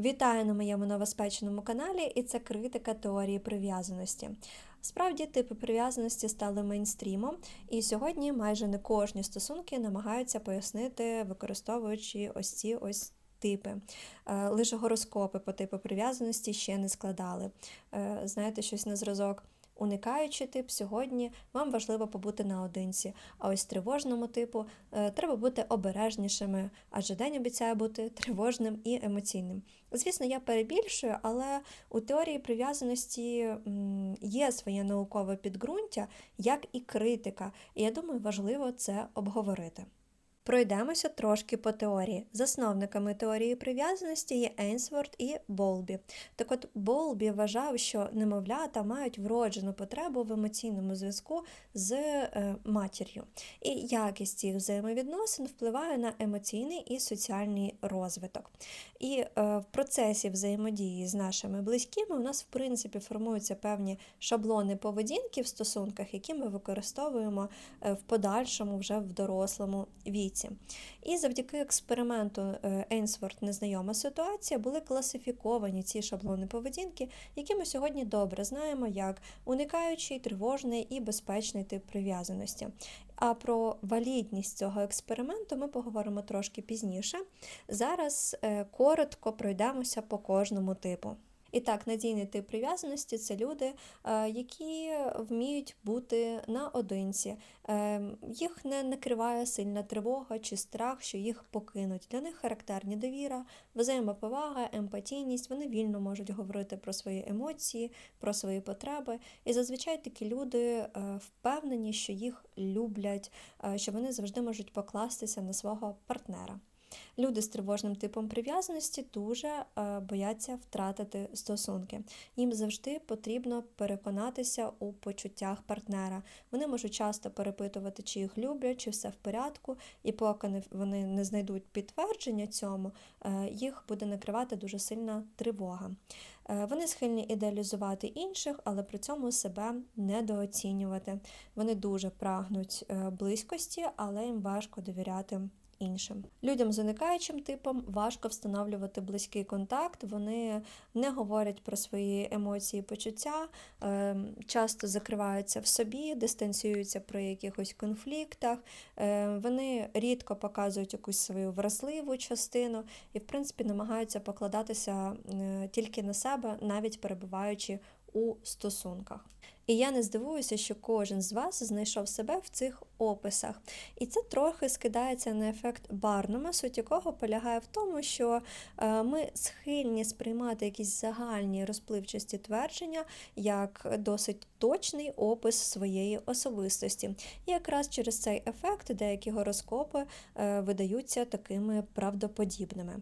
Вітаю на моєму новоспеченому каналі, і це критика теорії прив'язаності. Справді, типи прив'язаності стали мейнстрімом, і сьогодні майже не кожні стосунки намагаються пояснити, використовуючи ось ці ось типи. Е, Лише гороскопи по типу прив'язаності ще не складали. Е, Знаєте, щось на зразок. Уникаючи тип, сьогодні вам важливо побути наодинці, а ось тривожному типу е, треба бути обережнішими, адже день обіцяє бути тривожним і емоційним. Звісно, я перебільшую, але у теорії прив'язаності є своє наукове підґрунтя, як і критика, і я думаю, важливо це обговорити. Пройдемося трошки по теорії. Засновниками теорії прив'язаності є Ейнсворт і Болбі. Так от Болбі вважав, що немовлята мають вроджену потребу в емоційному зв'язку з е, матір'ю, і якість цих взаємовідносин впливає на емоційний і соціальний розвиток. І е, в процесі взаємодії з нашими близькими у нас, в принципі, формуються певні шаблони поведінки в стосунках, які ми використовуємо е, в подальшому вже в дорослому віці. І завдяки експерименту Ейнсворт Незнайома ситуація були класифіковані ці шаблони поведінки, які ми сьогодні добре знаємо як уникаючий, тривожний і безпечний тип прив'язаності. А про валідність цього експерименту ми поговоримо трошки пізніше. Зараз е, коротко пройдемося по кожному типу. І так, надійний тип прив'язаності це люди, е, які вміють бути наодинці. Е, Їх не накриває сильна тривога чи страх, що їх покинуть. Для них характерні довіра, взаємоповага, емпатійність. Вони вільно можуть говорити про свої емоції, про свої потреби. І зазвичай такі люди е, впевнені, що їх люблять, що вони завжди можуть покластися на свого партнера. Люди з тривожним типом прив'язаності дуже е, бояться втратити стосунки. Їм завжди потрібно переконатися у почуттях партнера. Вони можуть часто перепитувати, чи їх люблять, чи все в порядку, і поки вони не знайдуть підтвердження цьому, е, їх буде накривати дуже сильна тривога. Е, вони схильні ідеалізувати інших, але при цьому себе недооцінювати. Вони дуже прагнуть близькості, але їм важко довіряти іншим. Людям з уникаючим типом важко встановлювати близький контакт, вони не говорять про свої емоції, почуття, ем, часто закриваються в собі, дистанціюються при якихось конфліктах, ем, вони рідко показують якусь свою вразливу частину і, в принципі, намагаються покладатися е, тільки на себе, навіть перебуваючи у стосунках. І я не здивуюся, що кожен з вас знайшов себе в цих описах. І це трохи скидається на ефект Барнума, суть якого полягає в тому, що е, ми схильні сприймати якісь загальні розпливчасті твердження як досить точний опис своєї особистості. І якраз через цей ефект деякі гороскопи е, видаються такими правдоподібними.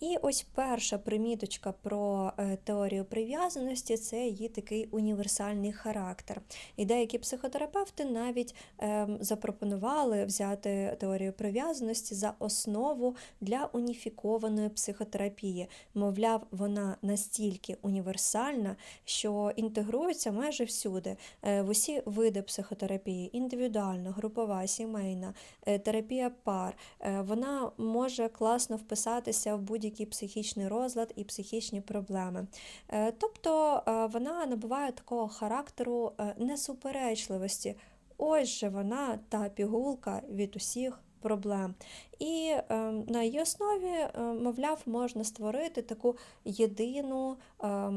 І ось перша приміточка про е, теорію прив'язаності це її такий універсальний характер. І деякі психотерапевти навіть ем, запропонували взяти теорію прив'язаності за основу для уніфікованої психотерапії. Мовляв, вона настільки універсальна, що інтегрується майже всюди, е, в усі види психотерапії, індивідуальна, групова, сімейна, е, терапія пар. Вона може класно вписатися в будь будь-який психічний розлад і психічні проблеми. Е, тобто е, вона набуває такого характеру е, несуперечливості. Ось же вона та пігулка від усіх проблем. І е, на її основі, е, мовляв, можна створити таку єдину е,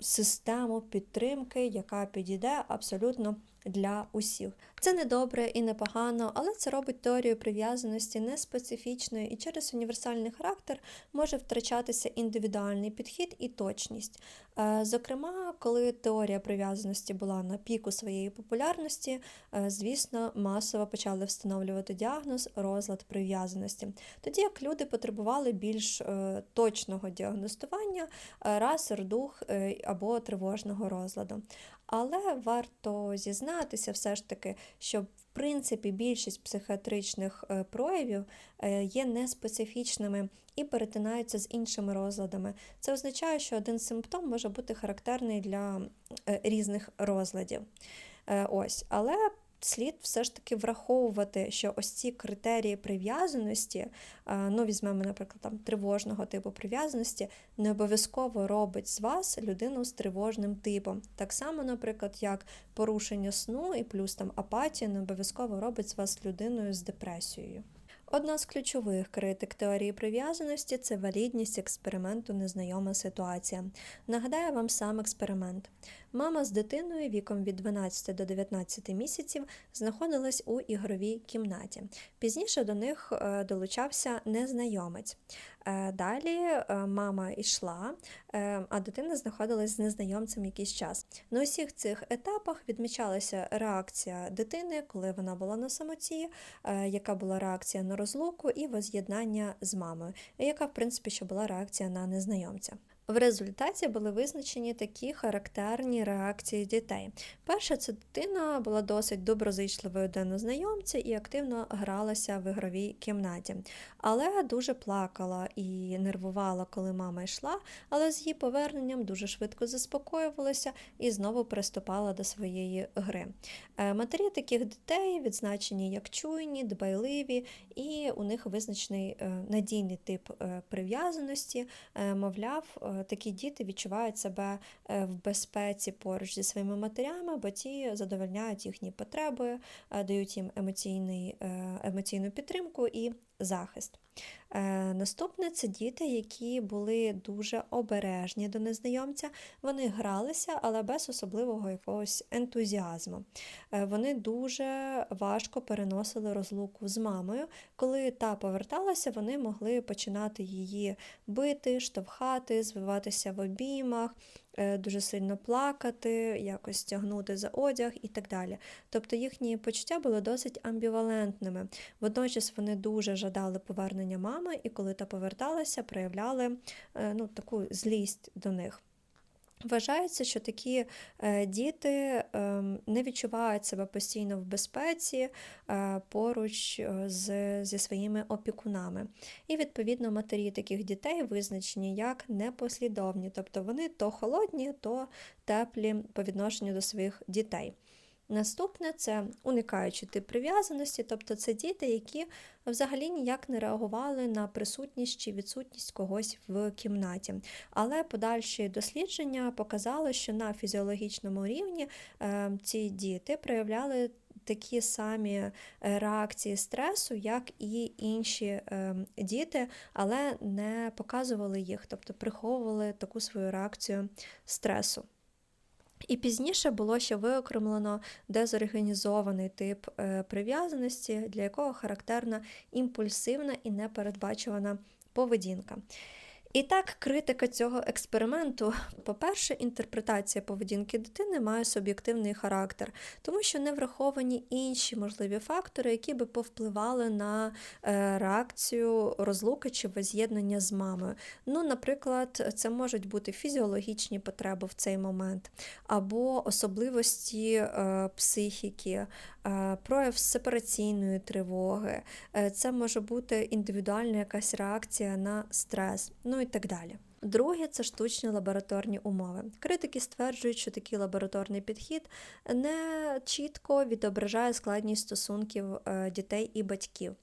систему підтримки, яка підійде абсолютно для усіх. Це не добре і не погано, але це робить теорію прив'язаності неспецифічною і через універсальний характер може втрачатися індивідуальний підхід і точність. Е, зокрема, коли теорія прив'язаності була на піку своєї популярності, е, звісно, масово почали встановлювати діагноз розлад прив'язаності. Тоді як люди потребували більш е, точного діагностування расер, дух або тривожного розладу. Але варто зізнатися все ж таки, що принципі більшість психіатричних е, проявів е, є неспецифічними і перетинаються з іншими розладами. Це означає, що один симптом може бути характерний для е, різних розладів. Ось, Але слід все ж таки враховувати, що ось ці критерії прив'язаності, е, ну візьмемо, наприклад, там тривожного типу прив'язаності, не обов'язково робить з вас людину з тривожним типом. Так само, наприклад, як порушення сну і плюс там апатія не обов'язково робить з вас людиною з депресією. Одна з ключових критик теорії прив'язаності це валідність експерименту незнайома ситуація. Нагадаю вам сам експеримент. Мама з дитиною віком від 12 до 19 місяців знаходилась у ігровій кімнаті. Пізніше до них е, долучався незнайомець. Е, Далі е, мама йшла, е, а дитина знаходилась з незнайомцем якийсь час. На усіх цих етапах відмічалася реакція дитини, коли вона була на самоті, яка була реакція на розлуку і воз'єднання з мамою, яка, в принципі, ще була реакція на незнайомця. В результаті були визначені такі характерні реакції дітей. Перша це дитина була досить доброзичливою до незнайомця і активно гралася в ігровій кімнаті, але дуже плакала і нервувала, коли мама йшла, але з її поверненням дуже швидко заспокоювалася і знову приступала до своєї гри. Е, Матері таких дітей відзначені як чуйні, дбайливі, і у них визначений е, надійний тип е, прив'язаності, мовляв, такі діти відчувають себе е, в безпеці поруч зі своїми матерями, бо ті задовольняють їхні потреби, е, дають їм емоційний, е, емоційну підтримку і захист. Е, Наступне це діти, які були дуже обережні до незнайомця. Вони гралися, але без особливого якогось ентузіазму. Е, Вони дуже важко переносили розлуку з мамою. Коли та поверталася, вони могли починати її бити, штовхати, звиватися в обіймах, дуже сильно плакати, якось тягнути за одяг і так далі. Тобто їхні почуття були досить амбівалентними. Водночас вони дуже жадали повернення мами, і коли та поверталася, проявляли е, ну, таку злість до них. Вважається, що такі е, діти ем, не відчувають себе постійно в безпеці е, поруч е, з, зі своїми опікунами. І, відповідно, матері таких дітей визначені як непослідовні, тобто вони то холодні, то теплі по відношенню до своїх дітей. Наступне це уникаючий тип прив'язаності, тобто це діти, які взагалі ніяк не реагували на присутність чи відсутність когось в кімнаті. Але подальші дослідження показали, що на фізіологічному рівні е, ці діти проявляли такі самі е, реакції стресу, як і інші е, діти, але не показували їх, тобто приховували таку свою реакцію стресу. І пізніше було ще виокремлено дезорганізований тип е, прив'язаності, для якого характерна імпульсивна і непередбачувана поведінка. І так, критика цього експерименту, по-перше, інтерпретація поведінки дитини має суб'єктивний характер, тому що не враховані інші можливі фактори, які би повпливали на е, реакцію розлуки чи воз'єднання з мамою. Ну, наприклад, це можуть бути фізіологічні потреби в цей момент, або особливості е, психіки, е, прояв сепараційної тривоги. Це може бути індивідуальна якась реакція на стрес. Ну і так далі. Друге це штучні лабораторні умови. Критики стверджують, що такий лабораторний підхід не чітко відображає складність стосунків е, дітей і батьків.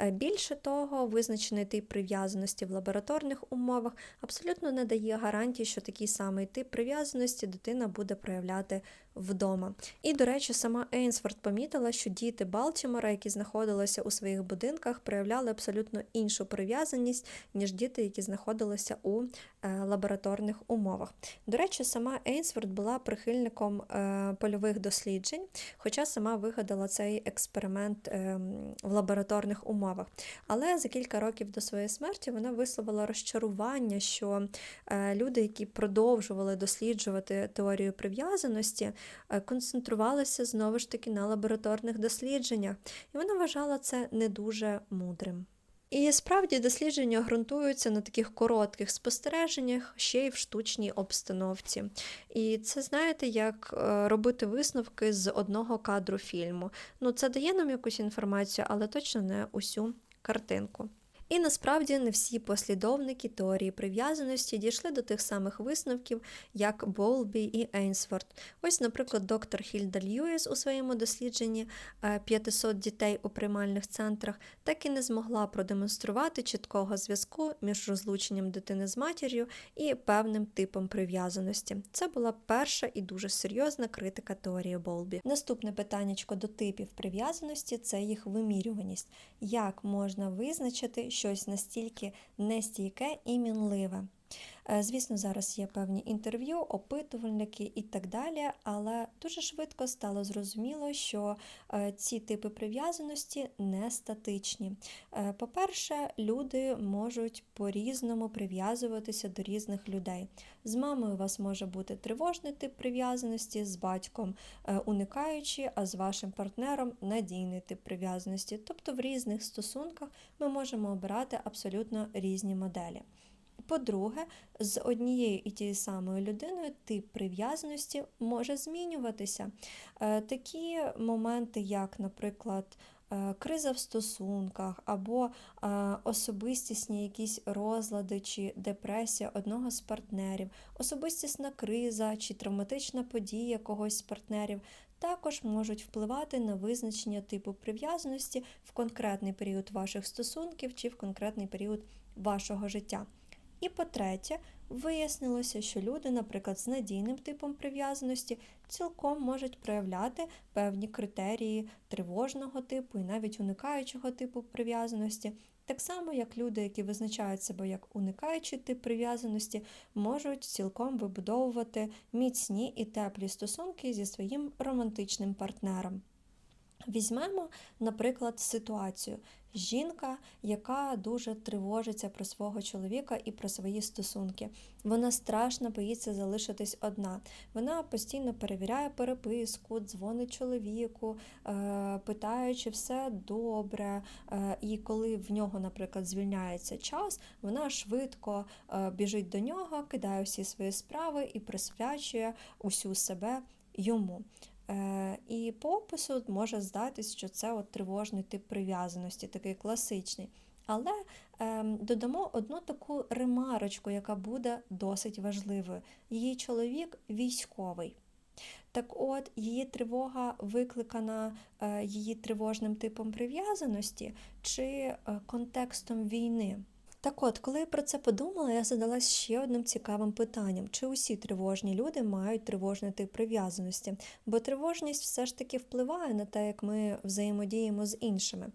Е, Більше того, визначений тип прив'язаності в лабораторних умовах абсолютно не дає гарантії, що такий самий тип прив'язаності дитина буде проявляти вдома. І, до речі, сама Ейнсфорд помітила, що діти Балтімора, які знаходилися у своїх будинках, проявляли абсолютно іншу прив'язаність, ніж діти, які знаходилися у е, лабораторних умовах. До речі, сама Ейнсфорд була прихильником е, польових досліджень, хоча сама вигадала цей експеримент е, в лабораторних умовах. Але за кілька років до своєї смерті вона висловила розчарування, що люди, які продовжували досліджувати теорію прив'язаності, е, концентрувалися знову ж таки на лабораторних дослідженнях, і вона вважала це не дуже мудрим. І справді дослідження ґрунтуються на таких коротких спостереженнях, ще й в штучній обстановці. І це, знаєте, як е, робити висновки з одного кадру фільму. Ну, це дає нам якусь інформацію, але точно не усю картинку. І насправді не всі послідовники теорії прив'язаності дійшли до тих самих висновків, як Болбі і Ейнсворт. Ось, наприклад, доктор Хільда Льюіс у своєму дослідженні е, 500 дітей у приймальних центрах так і не змогла продемонструвати чіткого зв'язку між розлученням дитини з матір'ю і певним типом прив'язаності. Це була перша і дуже серйозна критика теорії Болбі. Наступне питаннячко до типів прив'язаності це їх вимірюваність. Як можна визначити щось настільки нестійке і мінливе? Е, Звісно, зараз є певні інтерв'ю, опитувальники і так далі, але дуже швидко стало зрозуміло, що е, ці типи прив'язаності не статичні. Е, По-перше, люди можуть по-різному прив'язуватися до різних людей. З мамою у вас може бути тривожний тип прив'язаності, з батьком уникаючий, а з вашим партнером надійний тип прив'язаності. Тобто в різних стосунках ми можемо обирати абсолютно різні моделі. По-друге, з однією і тією самою людиною тип прив'язаності може змінюватися. Е, Такі моменти, як, наприклад, е, криза в стосунках або е, особистісні якісь розлади чи депресія одного з партнерів, особистісна криза чи травматична подія когось з партнерів. Також можуть впливати на визначення типу прив'язаності в конкретний період ваших стосунків чи в конкретний період вашого життя. І по-третє, вияснилося, що люди, наприклад, з надійним типом прив'язаності цілком можуть проявляти певні критерії тривожного типу і навіть уникаючого типу прив'язаності. Так само, як люди, які визначають себе як уникаючий тип прив'язаності, можуть цілком вибудовувати міцні і теплі стосунки зі своїм романтичним партнером. Візьмемо, наприклад, ситуацію. Жінка, яка дуже тривожиться про свого чоловіка і про свої стосунки. Вона страшно боїться залишитись одна. Вона постійно перевіряє переписку, дзвонить чоловіку, е, питає, чи все добре. Е, І коли в нього, наприклад, звільняється час, вона швидко е, біжить до нього, кидає всі свої справи і присвячує усю себе йому. Е, І по опису може здатись, що це от тривожний тип прив'язаності, такий класичний. Але е, додамо одну таку ремарочку, яка буде досить важливою. Її чоловік військовий. Так от, її тривога викликана е, її тривожним типом прив'язаності чи е, контекстом війни. Так от, коли я про це подумала, я задалась ще одним цікавим питанням: чи усі тривожні люди мають тривожний тип прив'язаності? Бо тривожність все ж таки впливає на те, як ми взаємодіємо з іншими.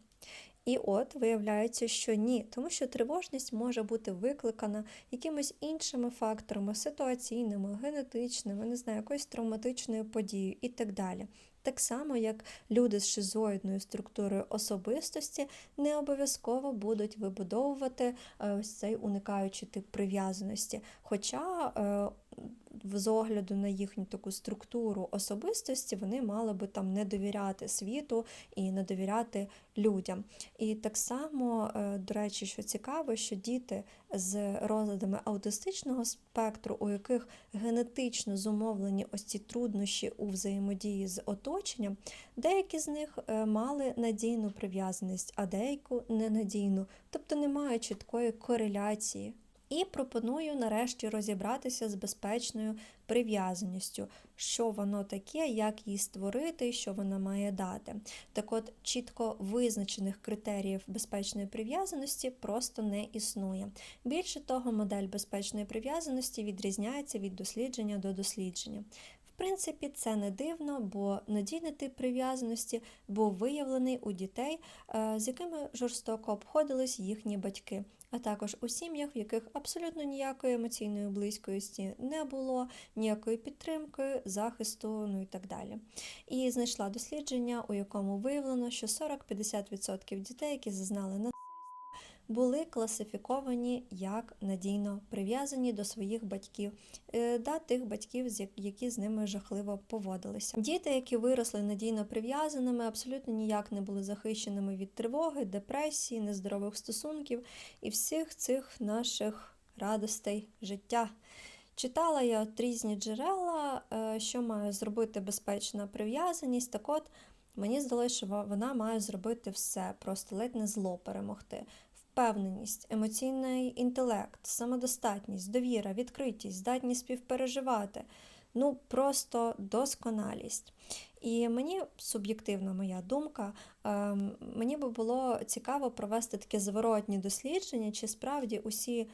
І от виявляється, що ні, тому що тривожність може бути викликана якимись іншими факторами, ситуаційними, генетичними, не знаю, якоюсь травматичною подією і так далі. Так само, як люди з шизоїдною структурою особистості не обов'язково будуть вибудовувати е, ось цей уникаючий тип прив'язаності. Хоча е, з огляду на їхню таку структуру особистості вони мали би там не довіряти світу і не довіряти людям. І так само, е, до речі, що цікаво, що діти з розладами аутистичного спектру, у яких генетично зумовлені ось ці труднощі у взаємодії з оточенням, деякі з них е, мали надійну прив'язаність, а деяку ненадійну, тобто немає чіткої кореляції. І пропоную нарешті розібратися з безпечною прив'язаністю, що воно таке, як її створити, що вона має дати. Так от, чітко визначених критеріїв безпечної прив'язаності просто не існує. Більше того, модель безпечної прив'язаності відрізняється від дослідження до дослідження. В принципі, це не дивно, бо надійний тип прив'язаності був виявлений у дітей, е, з якими жорстоко обходились їхні батьки, а також у сім'ях, в яких абсолютно ніякої емоційної близькості не було, ніякої підтримки, захисту, ну і так далі. І знайшла дослідження, у якому виявлено, що 40-50% дітей, які зазнали на були класифіковані як надійно прив'язані до своїх батьків, е, да, тих батьків, які з ними жахливо поводилися. Діти, які виросли надійно прив'язаними, абсолютно ніяк не були захищеними від тривоги, депресії, нездорових стосунків і всіх цих наших радостей життя. Читала я от різні джерела, е, що має зробити безпечна прив'язаність. Так от мені здалося, що вона має зробити все, просто ледь не зло перемогти впевненість, емоційний інтелект, самодостатність, довіра, відкритість, здатність співпереживати. Ну, просто досконалість. І мені суб'єктивна моя думка, ем, мені би було цікаво провести таке зворотні дослідження, чи справді усі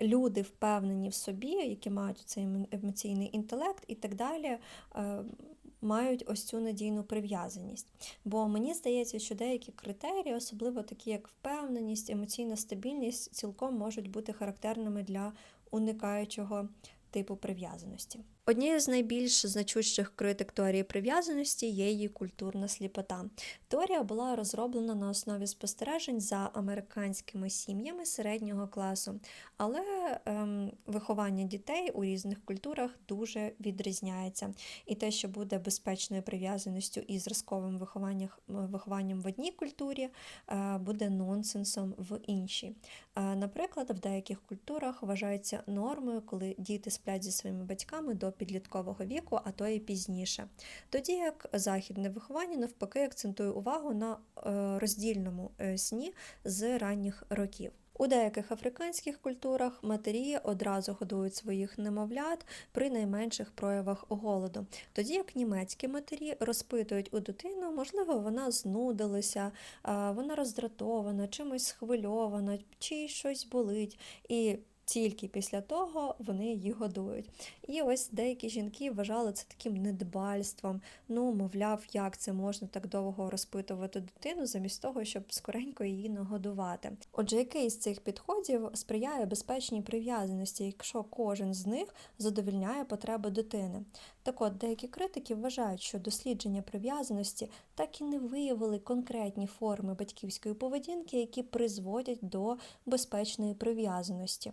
люди впевнені в собі, які мають цей емоційний інтелект і так далі, ем, мають ось цю надійну прив'язаність. Бо мені здається, що деякі критерії, особливо такі як впевненість, емоційна стабільність, цілком можуть бути характерними для уникаючого типу прив'язаності. Однією з найбільш значущих критик теорії прив'язаності є її культурна сліпота. Теорія була розроблена на основі спостережень за американськими сім'ями середнього класу, але ем, виховання дітей у різних культурах дуже відрізняється. І те, що буде безпечною прив'язаністю і зразковим вихованням, вихованням в одній культурі, е, буде нонсенсом в іншій. Е, наприклад, в деяких культурах вважається нормою, коли діти сплять зі своїми батьками до підліткового віку, а то і пізніше. Тоді як західне виховання навпаки акцентує увагу на е, роздільному е, сні з ранніх років. У деяких африканських культурах матері одразу годують своїх немовлят при найменших проявах голоду, тоді як німецькі матері розпитують у дитину, можливо, вона знудилася, вона роздратована, чимось схвильована, чи щось болить. І тільки після того вони її годують. І ось деякі жінки вважали це таким недбальством. Ну, мовляв, як це можна так довго розпитувати дитину, замість того, щоб скоренько її нагодувати. Отже, який з цих підходів сприяє безпечній прив'язаності, якщо кожен з них задовільняє потреби дитини. Так от, деякі критики вважають, що дослідження прив'язаності так і не виявили конкретні форми батьківської поведінки, які призводять до безпечної прив'язаності.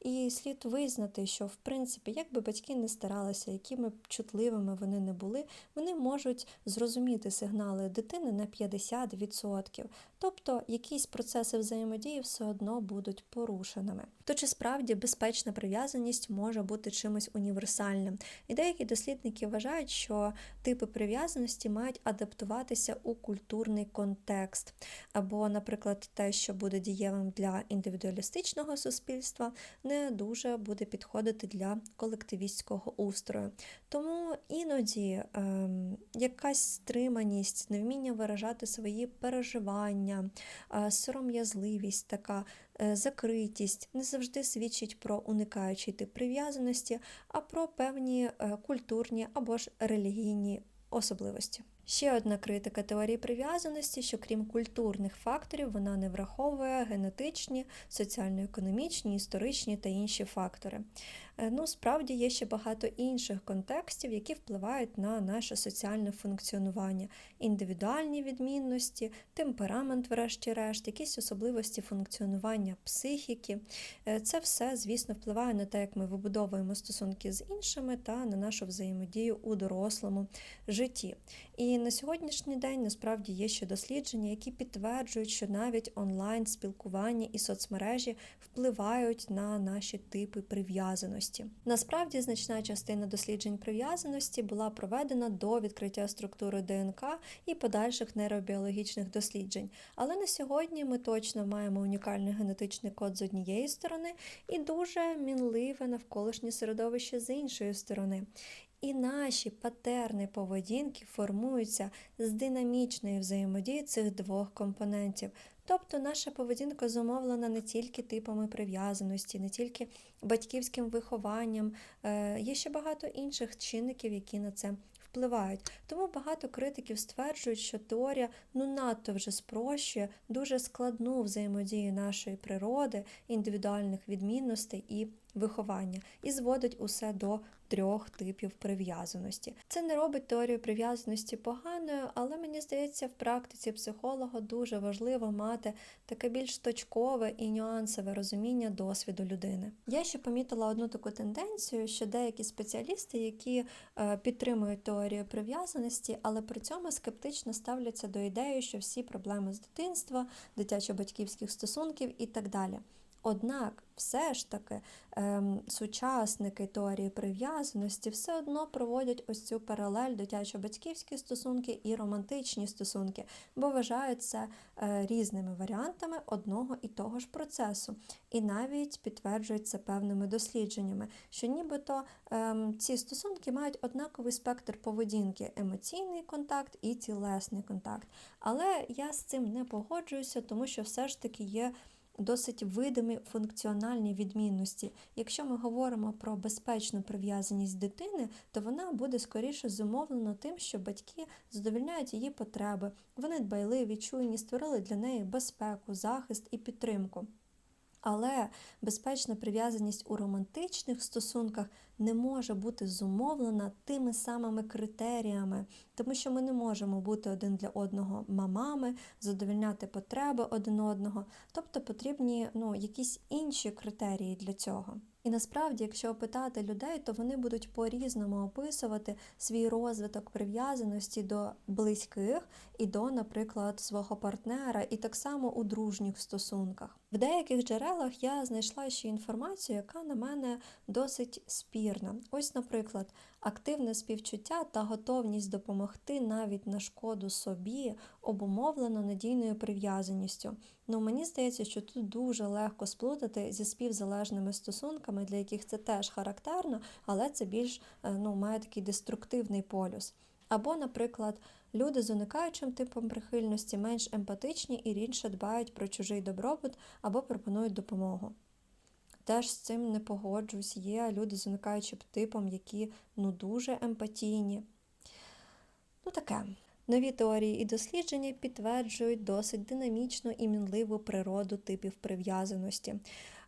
І слід визнати, що в принципі, як би батьки не старалися, якими б чутливими вони не були, вони можуть зрозуміти сигнали дитини на 50%. Тобто якісь процеси взаємодії все одно будуть порушеними. То чи справді безпечна прив'язаність може бути чимось універсальним? І деякі дослідники вважають, що типи прив'язаності мають адаптуватися у культурний контекст, або, наприклад, те, що буде дієвим для індивідуалістичного суспільства, не дуже буде підходити для колективістського устрою. Тому іноді ем, якась стриманість, невміння виражати свої переживання, е, сором'язливість, така е, закритість не завжди свідчить про уникаючий тип прив'язаності, а про певні е, культурні або ж релігійні особливості. Ще одна критика теорії прив'язаності, що крім культурних факторів, вона не враховує генетичні, соціально-економічні, історичні та інші фактори. Е, ну, справді є ще багато інших контекстів, які впливають на наше соціальне функціонування, індивідуальні відмінності, темперамент, врешті-решт, якісь особливості функціонування психіки. Е, це все, звісно, впливає на те, як ми вибудовуємо стосунки з іншими та на нашу взаємодію у дорослому житті. І на сьогоднішній день насправді є ще дослідження, які підтверджують, що навіть онлайн спілкування і соцмережі впливають на наші типи прив'язаності. Насправді, значна частина досліджень прив'язаності була проведена до відкриття структури ДНК і подальших нейробіологічних досліджень. Але на сьогодні ми точно маємо унікальний генетичний код з однієї сторони і дуже мінливе навколишнє середовище з іншої сторони. І наші патерни поведінки формуються з динамічної взаємодії цих двох компонентів. Тобто наша поведінка зумовлена не тільки типами прив'язаності, не тільки батьківським вихованням, е, є ще багато інших чинників, які на це впливають. Тому багато критиків стверджують, що теорія ну надто вже спрощує дуже складну взаємодію нашої природи, індивідуальних відмінностей і виховання, і зводить усе до трьох типів прив'язаності. Це не робить теорію прив'язаності поганою, але мені здається, в практиці психолога дуже важливо мати таке більш точкове і нюансове розуміння досвіду людини. Я ще помітила одну таку тенденцію, що деякі спеціалісти, які е, підтримують теорію прив'язаності, але при цьому скептично ставляться до ідеї, що всі проблеми з дитинства, дитячо-батьківських стосунків і так далі Однак, все ж таки, ем, сучасники теорії прив'язаності все одно проводять ось цю паралель дитячо-батьківські стосунки і романтичні стосунки, бо вважають це е, різними варіантами одного і того ж процесу. І навіть підтверджують це певними дослідженнями, що нібито ем, ці стосунки мають однаковий спектр поведінки: емоційний контакт і тілесний контакт. Але я з цим не погоджуюся, тому що все ж таки є досить видимі функціональні відмінності. Якщо ми говоримо про безпечну прив'язаність дитини, то вона буде скоріше зумовлена тим, що батьки задовільняють її потреби, вони дбайливі, чуйні, створили для неї безпеку, захист і підтримку. Але безпечна прив'язаність у романтичних стосунках не може бути зумовлена тими самими критеріями, тому що ми не можемо бути один для одного мамами, задовільняти потреби один одного, тобто потрібні ну, якісь інші критерії для цього. І насправді, якщо опитати людей, то вони будуть по-різному описувати свій розвиток прив'язаності до близьких і до, наприклад, свого партнера, і так само у дружніх стосунках. В деяких джерелах я знайшла ще інформацію, яка на мене досить спірна. Ось, наприклад, активне співчуття та готовність допомогти навіть на шкоду собі обумовлено надійною прив'язаністю. Ну мені здається, що тут дуже легко сплутати зі співзалежними стосунками, для яких це теж характерно, але це більш е, ну, має такий деструктивний полюс. Або, наприклад, люди з уникаючим типом прихильності менш емпатичні і рідше дбають про чужий добробут або пропонують допомогу. Теж з цим не погоджуюсь. Є люди з уникаючим типом, які ну дуже емпатійні. Ну таке. Нові теорії і дослідження підтверджують досить динамічну і мінливу природу типів прив'язаності.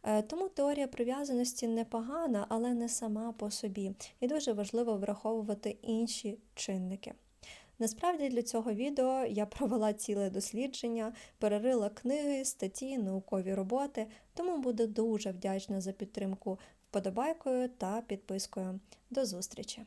Е, тому теорія прив'язаності непогана, але не сама по собі. І дуже важливо враховувати інші чинники. Насправді для цього відео я провела ціле дослідження, перерила книги, статті, наукові роботи, тому буду дуже вдячна за підтримку вподобайкою та підпискою. До зустрічі!